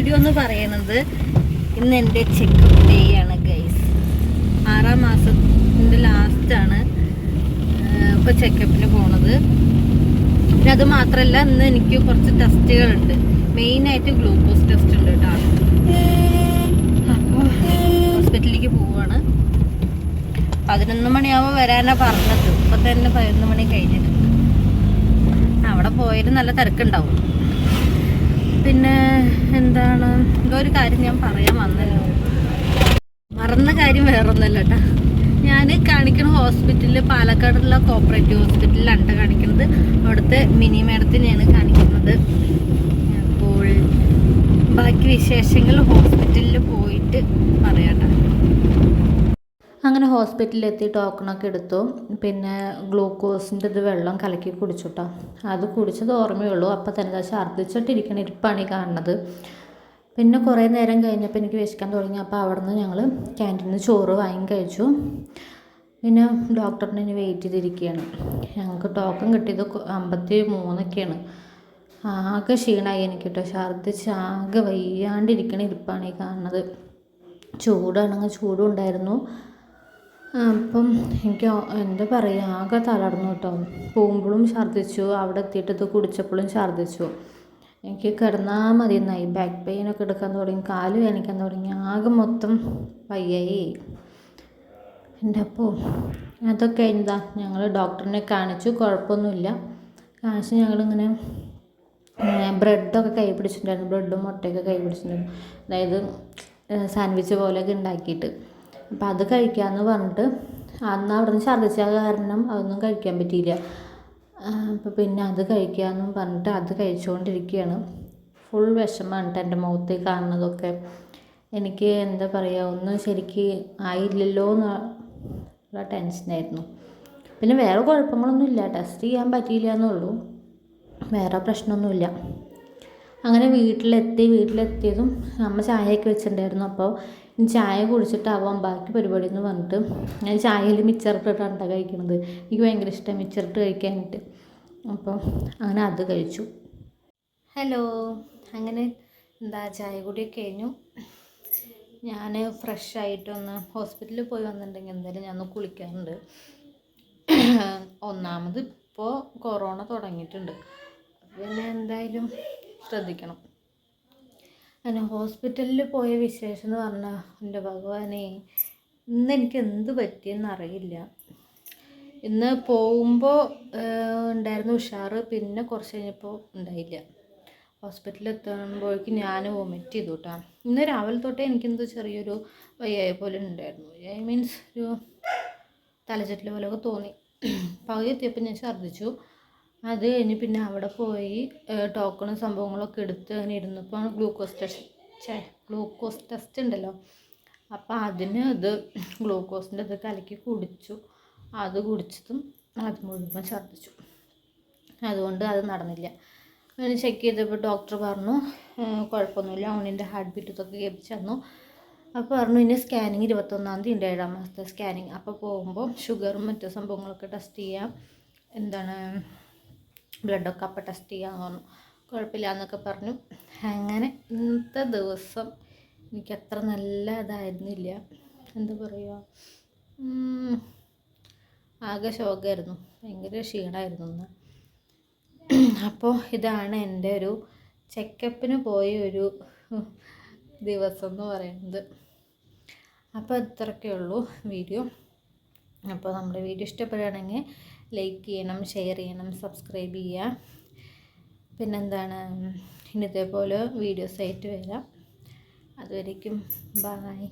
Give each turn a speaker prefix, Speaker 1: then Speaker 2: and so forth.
Speaker 1: Video എന്ന് പറയുന്നത് ഇന്ന് എന്റെ ചെക്കപ്പ് ഡേ ആണ് ഗൈസ് ആറാം മാസത്തിന്റെ ലാസ്റ്റാണ് ഇപ്പോൾ ചെക്കപ്പിന് പോണത്. പിന്നെ അത് മാത്രമല്ല ഇന്ന് എനിക്ക് കുറച്ച് ടെസ്റ്റുകളുണ്ട് മെയിനായിട്ട് ഗ്ലൂക്കോസ് ടെസ്റ്റ് ഉണ്ട് കേട്ടോ ഹോസ്പിറ്റലിലേക്ക് പോവുകയാണ് പതിനൊന്ന് മണിയാവുമ്പോൾ വരാനാണ് പറഞ്ഞത്. ഇപ്പം തന്നെ പതിനൊന്ന് മണി കഴിഞ്ഞിട്ടുണ്ട് അവിടെ പോയാലും നല്ല തിരക്കുണ്ടാവും. പിന്നെ എന്താണ്? എന്തോ ഒരു കാര്യം ഞാൻ പറയാൻ വന്നല്ലോ. മറന്ന കാര്യം വേറൊന്നല്ല കേട്ടാ. ഞാൻ കാണിക്കുന്ന ഹോസ്പിറ്റലിൽ പാലക്കാടുള്ള കോപ്പറേറ്റീവ് ഹോസ്പിറ്റലിലാണ് കാണിക്കുന്നത് അവിടുത്തെ മിനി മേഡത്തിനെയാണ് കാണിക്കുന്നത്. അപ്പോൾ ബാക്കി വിശേഷങ്ങൾ ഹോസ്പിറ്റലിൽ പോയിട്ട് പറയാട്ടോ അങ്ങനെ ഹോസ്പിറ്റലിൽ എത്തി ടോക്കണൊക്കെ എടുത്തു. പിന്നെ ഗ്ലൂക്കോസിന്റെ ഇത് വെള്ളം കലക്കി കുടിച്ചുട്ടോ. അത് കുടിച്ചത് ഓർമ്മയുള്ളൂ. അപ്പോൾ തന്നെ ഛർദ്ദിച്ചിട്ടിരിക്കണ ഇരിപ്പാണ് ഈ കാണുന്നത്. പിന്നെ കുറേ നേരം കഴിഞ്ഞപ്പോൾ എനിക്ക് വിശക്കാൻ തുടങ്ങി. അപ്പോൾ അവിടെ നിന്ന് ഞങ്ങൾ ക്യാന്റീനിൽ ചോറ് വാങ്ങി കഴിച്ചു. പിന്നെ ഡോക്ടറിനെ ഇനി വെയിറ്റ് ചെയ്തിരിക്കുകയാണ് ഞങ്ങൾക്ക് ടോക്കൺ കിട്ടിയത് അമ്പത്തി മൂന്നൊക്കെയാണ് ആകെ ക്ഷീണമായി എനിക്ക് കേട്ടോ ഛർദ്ദിച്ച് ആകെ വയ്യാണ്ടിരിക്കണ ഇരിപ്പാണ് ഈ കാണുന്നത്. ചൂടാണെങ്കിൽ ചൂടും ഉണ്ടായിരുന്നു. അപ്പം എനിക്ക് എന്താ പറയുക ആകെ തളർന്നു കേട്ടോ. പോകുമ്പോഴും ഛർദ്ദിച്ചു അവിടെ എത്തിയിട്ട് ഇത് കുടിച്ചപ്പോഴും ഛർദ്ദിച്ചു. എനിക്ക് കിടന്നാൽ മതി എന്നായി ബാക്ക് പെയിനൊക്കെ എടുക്കാൻ തുടങ്ങി കാൽ വേദനിക്കാൻ തുടങ്ങി ആകെ മൊത്തം വയ്യായി. എന്റെ അപ്പോൾ അതൊക്കെ എന്താ ഞങ്ങൾ ഡോക്ടറിനെ കാണിച്ചു കുഴപ്പമൊന്നുമില്ല. കാണിച്ച് ഞങ്ങളിങ്ങനെ ബ്രെഡൊക്കെ കൈ പിടിച്ചിട്ടുണ്ടായിരുന്നു ബ്രെഡും മുട്ടയൊക്കെ കൈ പിടിച്ചിട്ടുണ്ടായിരുന്നു. അതായത് സാൻഡ്വിച്ച് പോലെയൊക്കെ ഉണ്ടാക്കിയിട്ട്. അപ്പം അത് കഴിക്കാമെന്ന് പറഞ്ഞിട്ട് അന്ന് അവിടെ നിന്ന് ഛർദ്ദിച്ച കാരണം അതൊന്നും കഴിക്കാൻ പറ്റിയില്ല. അപ്പം പിന്നെ അത് കഴിക്കാമെന്നും പറഞ്ഞിട്ട് അത് കഴിച്ചുകൊണ്ടിരിക്കുകയാണ് ഫുൾ വിഷമമാണ് കേട്ടോ എന്റെ മുഖത്ത് കാണുന്നതൊക്കെ. എനിക്ക് എന്താ പറയുക ഒന്നും ശരിക്ക് ആയില്ലല്ലോ എന്നുള്ള ടെൻഷനായിരുന്നു പിന്നെ വേറെ കുഴപ്പങ്ങളൊന്നുമില്ല ടെസ്റ്റ് ചെയ്യാൻ പറ്റിയില്ല എന്നുള്ളൂ വേറെ പ്രശ്നമൊന്നുമില്ല. അങ്ങനെ വീട്ടിലെത്തി വീട്ടിലെത്തിയതും അമ്മ ചായയൊക്കെ വെച്ചിട്ടുണ്ടായിരുന്നു. അപ്പോൾ ചായ കുടിച്ചിട്ടാവാം. ബാക്കി പരിപാടി എന്ന് പറഞ്ഞിട്ട് ഞാൻ ചായയിൽ മിച്ചറിട്ടിട്ടാണ് കഴിക്കുന്നത് എനിക്ക് ഭയങ്കര ഇഷ്ടം മിച്ചറിട്ട് കഴിക്കാനായിട്ട്. അപ്പോൾ അങ്ങനെ അത് കഴിച്ചു. ഹലോ അങ്ങനെ എന്താ ചായ കൂടിയൊക്കെ കഴിഞ്ഞു. ഞാൻ ഫ്രഷ് ആയിട്ടൊന്ന് ഹോസ്പിറ്റലിൽ പോയി വന്നിട്ടുണ്ടെങ്കിൽ എന്തായാലും ഞാൻ ഒന്ന് കുളിക്കാറുണ്ട്. ഒന്നാമത് ഇപ്പോൾ കൊറോണ തുടങ്ങിയിട്ടുണ്ട്. പിന്നെ എന്തായാലും ശ്രദ്ധിക്കണം. അങ്ങനെ ഹോസ്പിറ്റലിൽ പോയ വിശേഷം എന്ന് പറഞ്ഞാൽ എന്റെ ഭഗവാനെ ഇന്ന് എനിക്ക് എന്ത് പറ്റിയെന്ന് അറിയില്ല. ഇന്ന് പോകുമ്പോൾ ഉണ്ടായിരുന്നു ഉഷാറ് പിന്നെ കുറച്ച് കഴിഞ്ഞപ്പോൾ ഉണ്ടായില്ല. ഹോസ്പിറ്റലിൽ എത്തുമ്പോഴേക്കും ഞാൻ വൊമിറ്റ് ചെയ്തു കേട്ടോ ഇന്ന് രാവിലെ തൊട്ടേ എനിക്കെന്തോ ചെറിയൊരു വയ്യായ പോലെ ഉണ്ടായിരുന്നു. ഐ മീൻസ് ഒരു തലചെറ്റിൽ പോലെയൊക്കെ തോന്നി. പകുതി എത്തിയപ്പോൾ ഞാൻ ഛർദ്ദിച്ചു. അത് കഴിഞ്ഞ് പിന്നെ അവിടെ പോയി ടോക്കണും സംഭവങ്ങളൊക്കെ എടുത്ത് അങ്ങനെ ഇരുന്നപ്പോൾ ഗ്ലൂക്കോസ് ടെസ്റ്റ് ഗ്ലൂക്കോസ് ടെസ്റ്റ് ഉണ്ടല്ലോ. അപ്പോൾ അതിന് ഇത് ഗ്ലൂക്കോസിന്റെ ഇത് കലക്കി കുടിച്ചു. അത് കുടിച്ചതും അത് മുഴുവൻ ഛർദ്ദിച്ചു. അതുകൊണ്ട് അത് നടന്നില്ല. അങ്ങനെ ചെക്ക് ചെയ്തപ്പോൾ ഡോക്ടർ പറഞ്ഞു "ഏഹ് കുഴപ്പമൊന്നുമില്ല അവനിന്റെ ഹാർട്ട് ബീറ്റ് ഇതൊക്കെ കേൾപ്പിച്ചു തന്നു. അപ്പോൾ പറഞ്ഞു ഇനി സ്കാനിങ് ഇരുപത്തൊന്നാം തീയതി ഏഴാം മാസത്തെ സ്കാനിങ് അപ്പോൾ പോകുമ്പോൾ ഷുഗറും മറ്റു സംഭവങ്ങളൊക്കെ ടെസ്റ്റ് ചെയ്യാം. എന്താണ് ബ്ലഡൊക്കെ അപ്പം ടെസ്റ്റ് ചെയ്യാൻ പറഞ്ഞു കുഴപ്പമില്ല എന്നൊക്കെ പറഞ്ഞു. അങ്ങനെ ഇന്നത്തെ ദിവസം എനിക്ക് അത്ര നല്ല ഇതായിരുന്നില്ല. എന്താ പറയുക ആകെ ശോകമായിരുന്നു ഭയങ്കര ക്ഷീണമായിരുന്നു ഇന്ന് അപ്പോൾ ഇതാണ് എന്റെ ഒരു ചെക്കപ്പിന് പോയ ഒരു ദിവസം എന്ന് പറയുന്നത്. അപ്പോൾ ഇത്രയൊക്കെ ഉള്ളൂ വീഡിയോ. അപ്പോൾ നമ്മുടെ വീഡിയോ ഇഷ്ടപ്പെടുകയാണെങ്കിൽ ലൈക്ക് ചെയ്യണം ഷെയർ ചെയ്യണം സബ്സ്ക്രൈബ് ചെയ്യുക. പിന്നെന്താണ്? ഇന്നത്തെ പോലെ വീഡിയോസ് ആയിട്ട് വരാം. അതുവരേക്കും ബായ്